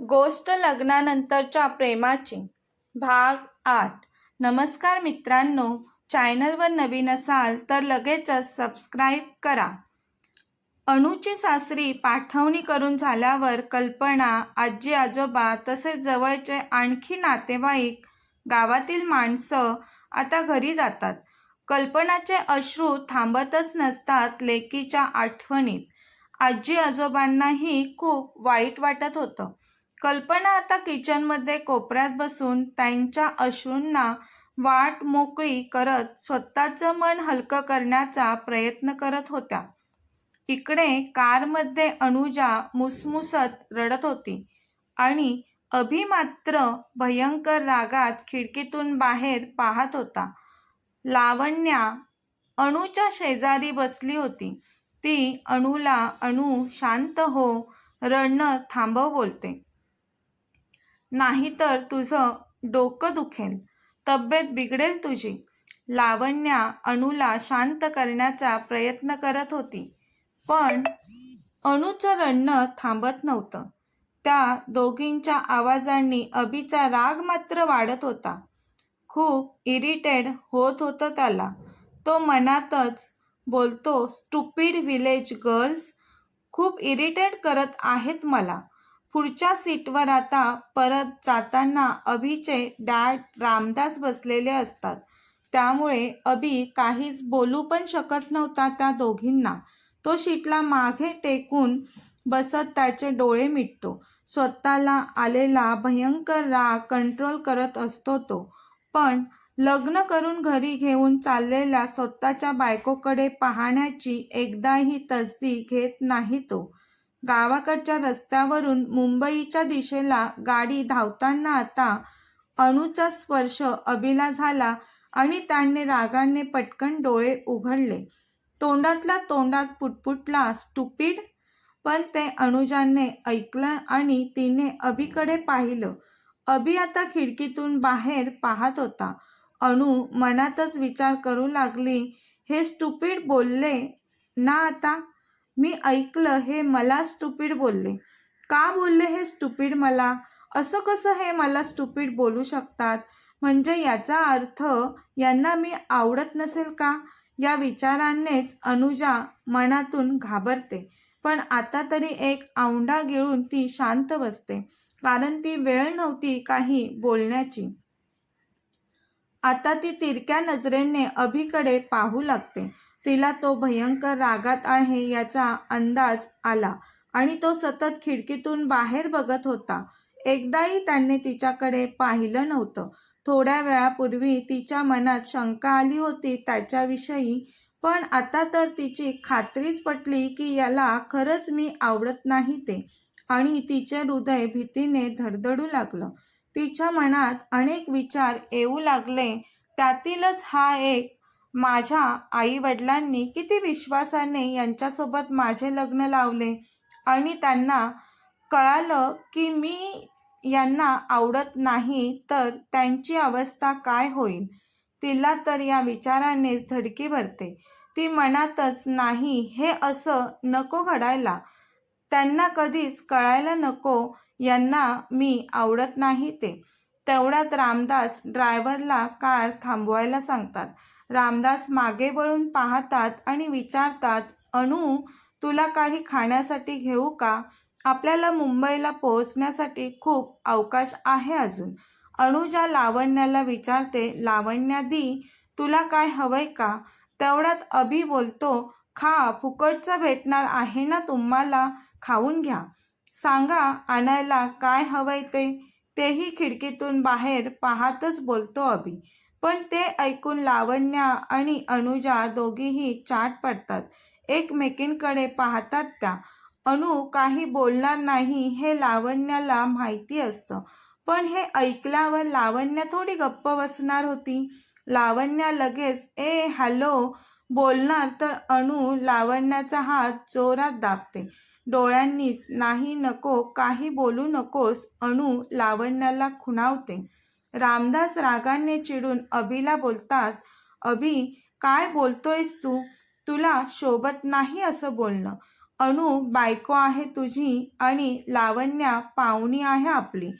गोष्ट लग्नानंतरच्या प्रेमाची. भाग आठ. नमस्कार मित्रांनो चॅनलवर नवीन असाल तर लगेचच सबस्क्राईब करा. अणूची सासरी पाठवणी करून झाल्यावर कल्पना आजी आजोबा तसेच जवळचे आणखी नातेवाईक गावातील माणसं आता घरी जातात. कल्पनाचे अश्रू थांबतच नसतात लेकीच्या आठवणीत. आजी आजोबांनाही खूप वाईट वाटत होतं. कल्पना आता किचनमध्ये कोपऱ्यात बसून त्यांच्या अश्रूंना वाट मोकळी करत स्वतःचं मन हलकं करण्याचा प्रयत्न करत होत्या. इकडे कारमध्ये अनुजा मुसमुसत रडत होती आणि अभि मात्र भयंकर रागात खिडकीतून बाहेर पाहत होता. लावण्या अणूच्या शेजारी बसली होती. ती अणूला अणू शांत हो रडणं थांबव बोलते. नाहीतर तुझं डोकं दुखेल. तब्येत बिघडेल तुझी. लावण्या अणूला शांत करण्याचा प्रयत्न करत होती. पण अणूचं रडणं थांबत नव्हतं. त्या दोघींच्या आवाजांनी अभिचा राग मात्र वाढत होता. खूप इरिटेड होत होतं त्याला. तो मनातच बोलतो स्टुपिड विलेज गर्ल्स खूप इरिटेट करत आहेत मला. पुढच्या सीटवर आता परत जाताना अभिचे डॅड रामदास बसलेले असतात. त्यामुळे अभि काहीच बोलू पण शकत नव्हता त्या दोघींना. तो शीटला मागे टेकून बसत त्याचे डोळे मिटतो. स्वतःला आलेला भयंकर राग कंट्रोल करत असतो तो. पण लग्न करून घरी घेऊन चाललेल्या स्वतःच्या बायकोकडे पाहण्याची एकदाही तसदी घेत नाही तो. गावाकडच्या रस्त्यावरून मुंबईच्या दिशेला गाडी धावताना आता अणूचा स्पर्श अभिला झाला आणि त्याने रागाने पटकन डोळे उघडले. तोंडातला तोंडात पुटपुटला स्टुपिड? पण ते अनुजाने ऐकलं आणि तिने अभिकडे पाहिलं. अभि आता खिडकीतून बाहेर पाहत होता. अणू मनातच विचार करू लागली हे स्टुपिड बोलले ना आता? मी ऐकलं हे मला स्टुपिड बोलले. का बोलले हे स्टुपिड मला? असं कसं हे मला स्टुपिड बोलू शकतात? म्हणजे याचा अर्थ यांना मी आवडत नसेल का? या विचारानेच अनुजा मनातून घाबरते. पण आता तरी एक औंढा गिळून ती शांत बसते कारण ती वेळ नव्हती काही बोलण्याची. आता ती तिरक्या नजरेने अभिकडे पाहू लागते. तिला तो भयंकर रागात आहे याचा अंदाज आला आणि तो सतत खिडकीतून बाहेर बघत होता. एकदाही त्यांनी तिच्याकडे पाहिलं नव्हतं. थोड्या वेळापूर्वी तिच्या मनात शंका आली होती त्याच्याविषयी पण आता तर तिची खात्रीच पटली की याला खरंच मी आवडत नाही ते. आणि तिचे हृदय भीतीने धडधडू लागलं. तिच्या मनात अनेक विचार येऊ लागले. त्यातीलच हा एक माझ्या आई वडिलांनी किती विश्वासाने यांच्यासोबत माझे लग्न लावले आणि त्यांना कळालं की मी यांना आवडत नाही तर त्यांची अवस्था काय होईल? तिला तर या विचारानेच धडकी भरते. ती मनातच नाही हे असं नको घडायला. त्यांना कधीच कळायला नको यांना मी आवडत नाही ते. तेवढ्यात रामदास ड्रायव्हरला कार थांबवायला सांगतात. रामदास मागे वळून पाहतात आणि विचारतात अणू तुला काही खाण्यासाठी घेऊ का? आपल्याला मुंबईला पोहोचण्यासाठी खूप अवकाश आहे अजून अणुजा लावण्याला विचारते लावण्या दी तुला काय हवंय का तेवढ्यात अभि बोलतो खा फुकटचं भेटणार आहे ना तुम्हाला? खाऊन घ्या. सांगा आणायला काय हवंय ते तेही खिडकीतून बाहेर पाहतच बोलतो अभि. पण ते ऐकून लावण्या आणि अनुजा दोघीही चाट पडतात. एकमेकींकडे पाहतात त्या. अनु काही बोलणार नाही हे लावण्याला माहिती असतं. पण हे ऐकल्यावर लावण्या थोडी गप्प बसणार होती. लावण्या लगेच ए हॅलो बोलणार तर अणू लावण्याचा हात जोरात दाबते. डोळ्यांनीच नाही नको काही बोलू नकोस अणू लावण्याला खुणावते. रामदास रागाने चिडून अभिला बोलतात अभि काय बोलतोयस तू? तुला शोभत नाही असं बोलणं. अनु बायको आहे तुझी आणि लावण्या पाहुणी आहे आपली.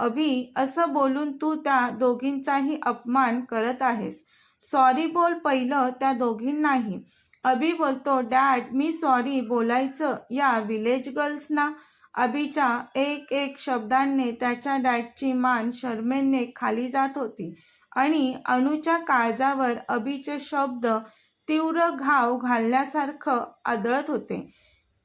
अभि असं बोलून तू त्या दोघींचाही अपमान करत आहेस. सॉरी बोल पहिलं त्या दोघींनाही. अभि बोलतो डॅड मी सॉरी बोलायचं या विलेज गर्ल्सना अभिच्या एक एक शब्दांनी त्याच्या डॅडची मान शर्मेने खाली जात होती. आणि अणूच्या काळजावर अभिचे शब्द तीव्र घाव घालण्यासारखं आदळत होते.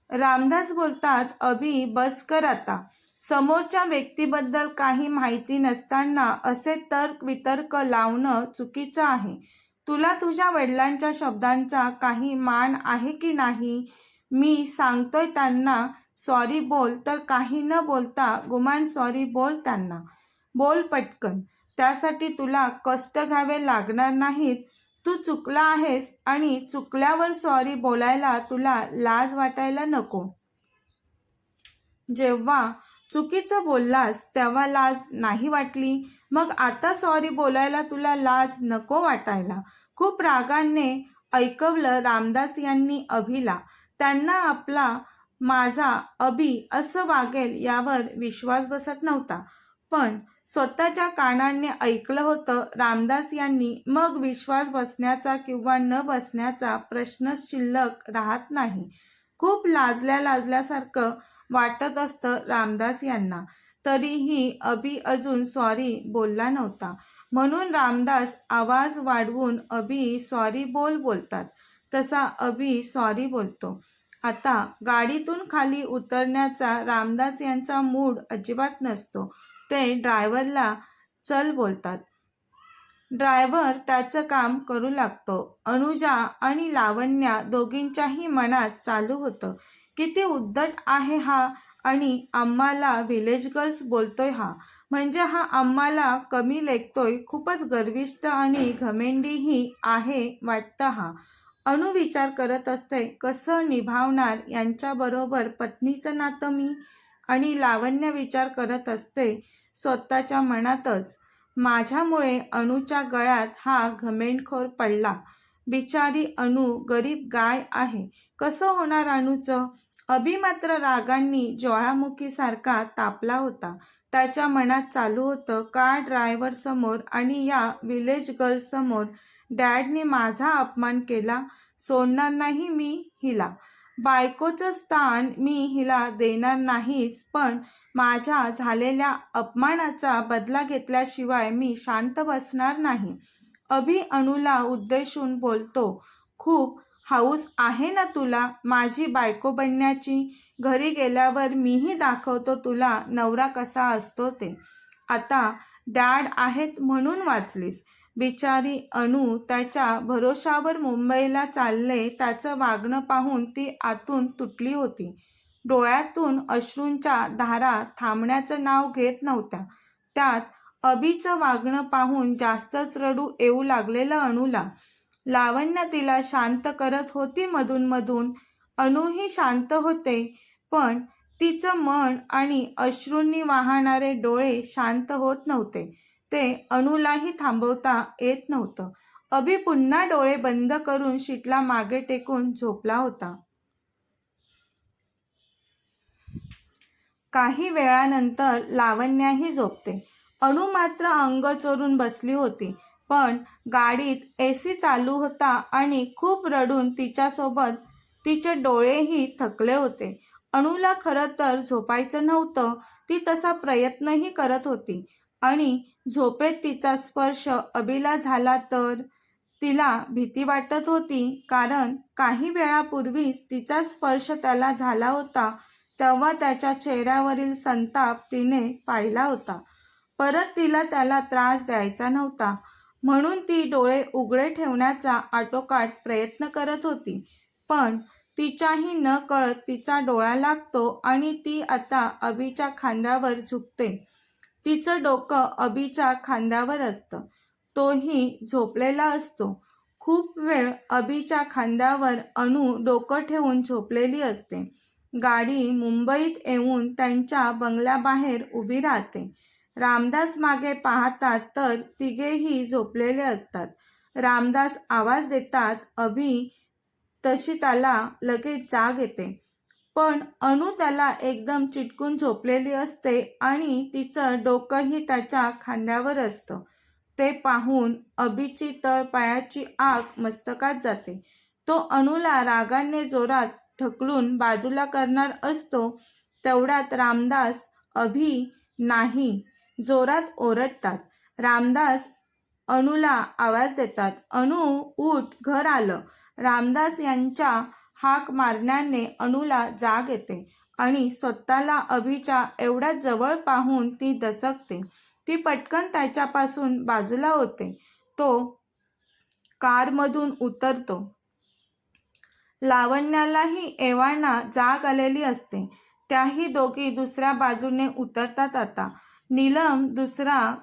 रामदास बोलतात अभि बस कर आता. समोरच्या व्यक्तीबद्दल काही माहिती नसताना असे तर्क वितर्क लावणं चुकीचं आहे. तुला तुझ्या वडिलांच्या शब्दांचा काही मान आहे की नाही? मी सांगतोय त्यांना सॉरी बोल तर काही न बोलता गुमान सॉरी बोल त्यांना. बोल पटकन. त्यासाठी तुला कष्ट घ्यावे लागणार नाहीत. तू चुकला आहेस आणि चुकल्यावर सॉरी बोलायला तुला लाज वाटायला नको. जेव्हा चुकीचं बोललास तेव्हा लाज नाही वाटली. मग आता सॉरी बोलायला तुला लाज नको वाटायला. खूप रागाने ऐकवलं रामदास यांनी अभिला. त्यांना आपला माझा अभि असं वागेल यावर विश्वास बसत नव्हता. पण स्वतःच्या कानांनी ऐकलं होतं रामदास यांनी मग विश्वास बसण्याचा किंवा न बसण्याचा प्रश्न शिल्लक राहत नाही. खूप लाजल्या लाजल्यासारखं वाटत असतं रामदास यांना. तरीही अभि अजून सॉरी बोलला नव्हता. म्हणून रामदास आवाज वाढवून अभि सॉरी बोल बोलतात. तसा अभि सॉरी बोलतो. आता गाडीतून खाली उतरण्याचा रामदास यांचा मूड अजिबात नसतो. ते ड्रायव्हरला चल बोलतात. ड्रायव्हर त्याचं काम करू लागतो. अनुजा आणि लावण्या दोघींच्याही मनात चालू होतं. किती उद्धट आहे हा आणि आम्हाला व्हिलेज गर्ल्स बोलतोय हा. म्हणजे हा आम्हाला कमी लेखतोय खूपच गर्विष्ठ आणि घमेंडीही आहे वाटतं हा. अणु विचार करत असते. कसं निभावणार यांच्याबरोबर पत्नीचं नातं मी आणि लावण्य विचार करत असते स्वतःच्या मनातच. माझ्यामुळे अणूच्या गळ्यात हा घमेंडखोर पडला. बिचारी अणू गरीब गाय आहे. कसं होणार अणूचं? अभि मात्र रागांनी ज्वाळामुखीसारखा तापला होता. त्याच्या मनात चालू होतं कार ड्रायव्हर समोर आणि या विलेज गर्ल्स समोर. डॅडने माझा अपमान केला सोडणार नाही मी हिला. बायकोचं स्थान मी हिला देणार नाहीच पण माझ्या झालेल्या अपमानाचा बदला घेतल्याशिवाय मी शांत बसणार नाही. अभि अणूला उद्देशून बोलतो खूप हाऊस आहे ना तुला माझी बायको बनण्याची? घरी गेल्यावर मीही दाखवतो तुला नवरा कसा असतो ते. आता डॅड आहेत म्हणून वाचलीस. बिचारी अणू त्याच्या भरोशावर मुंबईला चालले त्याचं वागणं पाहून ती आतून तुटली होती. डोळ्यातून अश्रूंच्या धारा थांबण्याचं नाव घेत नव्हत्या. त्यात अभिचं वागणं पाहून जास्तच रडू येऊ लागलेलं अणूला. लावण्य तिला शांत करत होती मधून मधून. अनुही शांत होते पण तिचं मन आणि अश्रूंनी वाहणारे डोळे शांत होत नव्हते. ते अणूलाही थांबवता येत नव्हतं. अभि पुन्हा डोळे बंद करून शीटला मागे टेकून झोपला होता. काही वेळानंतर लावण्याही झोपते. अणू मात्र अंग चोरून बसली होती पण गाडीत एसी चालू होता आणि खूप रडून तिच्यासोबत तिचे डोळेही थकले होते. अणूला खरं तर झोपायचं नव्हतं ती तसा प्रयत्नही करत होती. आणि झोपेत तिचा स्पर्श अभिला झाला तर तिला भीती वाटत होती कारण काही वेळापूर्वीच तिचा स्पर्श त्याला झाला होता तेव्हा त्याच्या चेहऱ्यावरील संताप तिने पाहिला होता. परत तिला त्याला त्रास द्यायचा नव्हता. म्हणून ती डोळे उघडे ठेवण्याचा आटोकाट प्रयत्न करत होती. पण तिच्याही न कळत तिचा डोळा लागतो आणि ती आता अबीच्या खांद्यावर झुकते. तिचं डोकं अबीच्या खांद्यावर असतं. तोही झोपलेला असतो. खूप वेळ अबीच्या खांद्यावर अणू डोकं ठेवून झोपलेली असते. गाडी मुंबईत येऊन त्यांच्या बंगल्याबाहेर उभी राहते. रामदास मागे पाहतात तर तिघेही झोपलेले असतात. रामदास आवाज देतात अभि तशी त्याला लगेच जाग येते. पण अणु त्याला एकदम चिटकून झोपलेली असते आणि तिचं डोकंही त्याच्या खांद्यावर असतं. ते पाहून अभिची तळपायाची आग मस्तकात जाते. तो अणूला रागाने जोरात ढकलून बाजूला करणार असतो तेवढ्यात रामदास अभि नाही जोरात ओरडतात. रामदास अणूला आवाज देतात. अणू उठ घर आलं. रामदास यांच्या हाक मारण्याने अणूला जाग येते आणि स्वतःला अभिच्या एवढ्या जवळ पाहून ती दचकते. ती पटकन त्याच्यापासून बाजूला होते तो कारमधून उतरतो. लावण्यालाही एव्हाना जाग आलेली असते. त्याही दोघी दुसऱ्या बाजूने उतरतात आता. नीलम दुसरा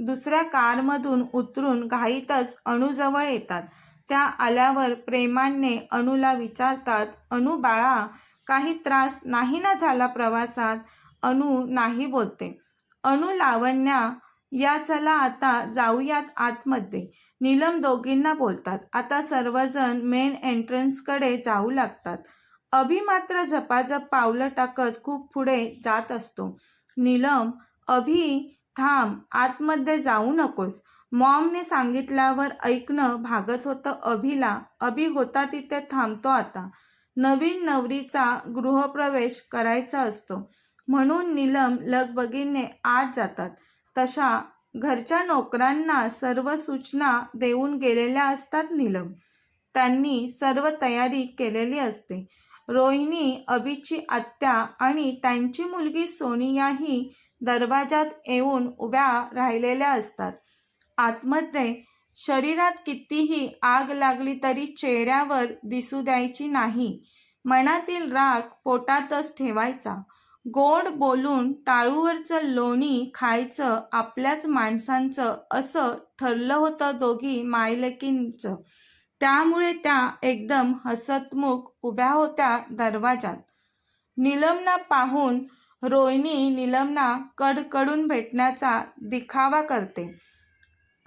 दुसऱ्या कारमधून उतरून घाईतच अणूजवळ येतात. त्या आल्यावर प्रेमाने अणूला विचारतात अणू बाळा काही त्रास नाही ना झाला प्रवासात? अणू नाही बोलते. अणू लावण्या या चला आता जाऊयात आतमध्ये. नीलम दोघींना बोलतात. आता सर्वजण मेन एंट्रन्सकडे जाऊ लागतात. अभि मात्र झपाझप पावलं टाकत खूप पुढे जात असतो. नीलम अभि थांब आतमध्ये जाऊ नकोस. मॉमने सांगितल्यावर ऐकणं भागच होतं अभिला. अभि होता तिथे थांबतो आता. नवीन नवरीचा गृहप्रवेश करायचा असतो. म्हणून नीलम लगबगीने आत जातात. तशा घरच्या नोकरांना सर्व सूचना देऊन गेलेल्या असतात निलम. त्यांनी सर्व तयारी केलेली असते. रोहिणी अभिची आत्या आणि त्यांची मुलगी सोनियाही दरवाजात येऊन उभ्या राहिलेल्या असतात. आतमध्ये शरीरात कितीही आग लागली तरी चेहऱ्यावर दिसू द्यायची नाही. मनातील राग पोटातच ठेवायचा. गोड बोलून टाळूवरचं लोणी खायचं आपल्याच माणसांचं असं ठरलं होतं दोघी मायलकींचं. त्यामुळे त्या एकदम हसतमुख उभ्या होत्या दरवाजात नीलमना पाहून रोहिणी निलमना कडकडून भेटण्याचा दिखावा करते.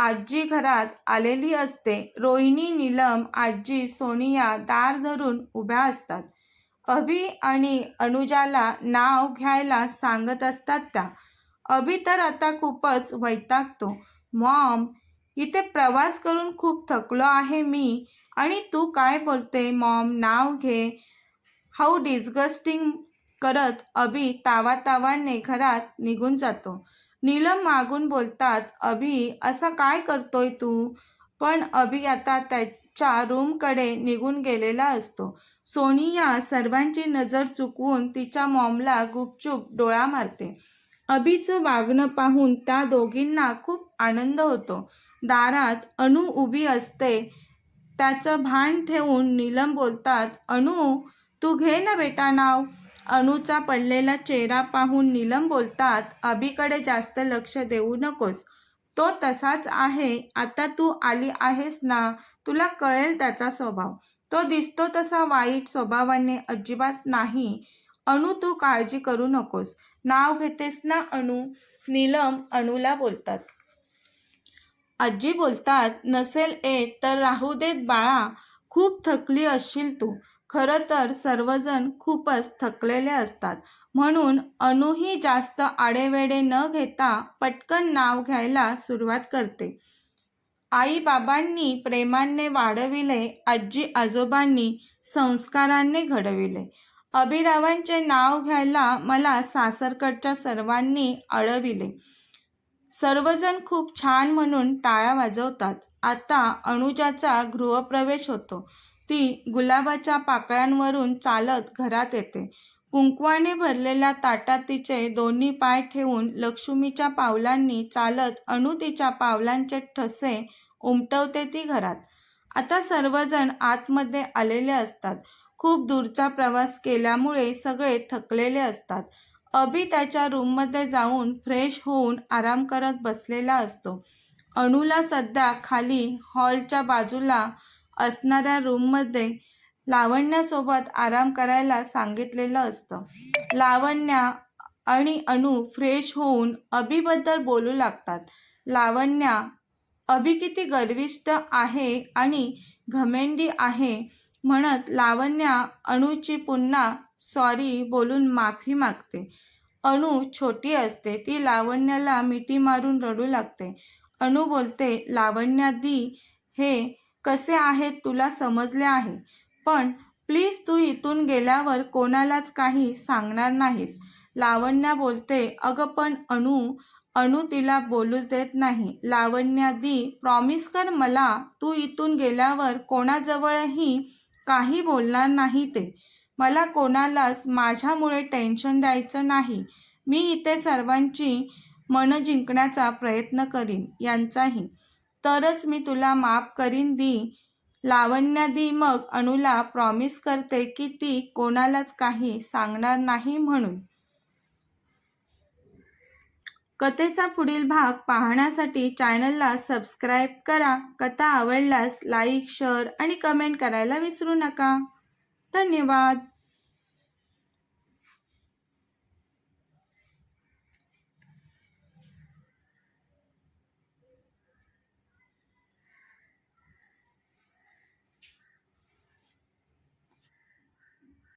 आजी घरात आलेली असते. रोहिणी नीलम आजी सोनिया दार धरून उभ्या असतात. अभि आणि अनुजाला नाव घ्यायला सांगत असतात त्या. अभि तर आता खूपच वैतागतो. मॉम इथे प्रवास करून खूप थकलो आहे मी. आणि तू काय बोलते? मॉम नाव घे. हाऊ डिस्गस्टिंग करत अभि तावातावाने घरात निघून जातो. नीलम मागून बोलतात अभि असं काय करतोय तू? पण अभि आता त्याच्या रूमकडे निघून गेलेला असतो. सोनिया सर्वांची नजर चुकवून तिच्या मॉमला गुपचूप डोळा मारते. अभिचं वागणं पाहून त्या दोघींना खूप आनंद होतो. दारात अणू उभी असते. त्याचं भान ठेवून नीलम बोलतात अणू तू घे ना बेटा नाव. अनुचा पडलेला चेहरा पाहून नीलम बोलतात अभिकडे जास्त लक्ष देऊ नकोस. तो तसाच आहे. आता तू आली आहेस ना? तुला कळेल त्याचा स्वभाव. तो दिसतो तसा वाईट स्वभावाने अजिबात नाही. अणू तू काळजी करू नकोस. नाव घेतेस ना अणू? नीलम अणूला बोलतात. आजी बोलतात नसेल येत तर राहू देत बाळा. खूप थकली असशील तू. खरं तर सर्वजण खूपच थकलेले असतात. म्हणून अणूही जास्त आडेवेडे न घेता पटकन नाव घ्यायला सुरुवात करते. आई बाबांनी प्रेमाने वाढविले आजी आजोबांनी संस्काराने घडविले. अभिरावांचे नाव घ्यायला मला सासरकडच्या सर्वांनी अडविले. सर्वजण खूप छान म्हणून टाळ्या वाजवतात. आता अनुजाचा गृहप्रवेश होतो. ती गुलाबाच्या पाकळ्यांवरून चालत घरात येते. कुंकवाने भरलेल्या ताटात तिचे दोन्ही पाय ठेवून लक्ष्मीच्या पावलांनी चालत अणू तिच्या पावलांचे ठसे उमटवते ती घरात. आता सर्वजण आतमध्ये आलेले असतात. खूप दूरचा प्रवास केल्यामुळे सगळे थकलेले असतात. अभि त्याच्या रूममध्ये जाऊन फ्रेश होऊन आराम करत बसलेला असतो. अणूला सध्या खाली हॉलच्या बाजूला असणाऱ्या रूममध्ये लावण्यासोबत आराम करायला सांगितलेलं असतं. लावण्या आणि अणू फ्रेश होऊन अभिबद्दल बोलू लागतात. लावण्या अभि किती गर्विष्ठ आहे आणि घमेंडी आहे म्हणत लावण्या अणूची पुन्हा सॉरी बोलून माफी मागते. अणू छोटी असते ती लावण्याला मिठी मारून रडू लागते. अणू बोलते लावण्या दी हे कसे आहेत तुला समजले आहे. पण प्लीज तू इथून गेल्यावर कोणालाच काही सांगणार नाहीस. लावण्या बोलते अगं पण अणू अणू तिला बोलू देत नाही. लावण्या दी प्रॉमिस कर मला तू इथून गेल्यावर कोणाजवळही काही बोलणार नाही ते. मला कोणालाच माझ्यामुळे टेन्शन द्यायचं नाही. मी इथे सर्वांची मन जिंकण्याचा प्रयत्न करीन यांचाही. तरच मी तुला माफ करीन दी. लावण्या दी मग अणूला प्रॉमिस करते की ती कोणालाच काही सांगणार नाही म्हणून. कथेचा पुढील भाग पाहण्यासाठी चॅनलला सबस्क्राईब करा. कथा आवडल्यास लाईक शेअर आणि कमेंट करायला विसरू नका. धन्यवाद.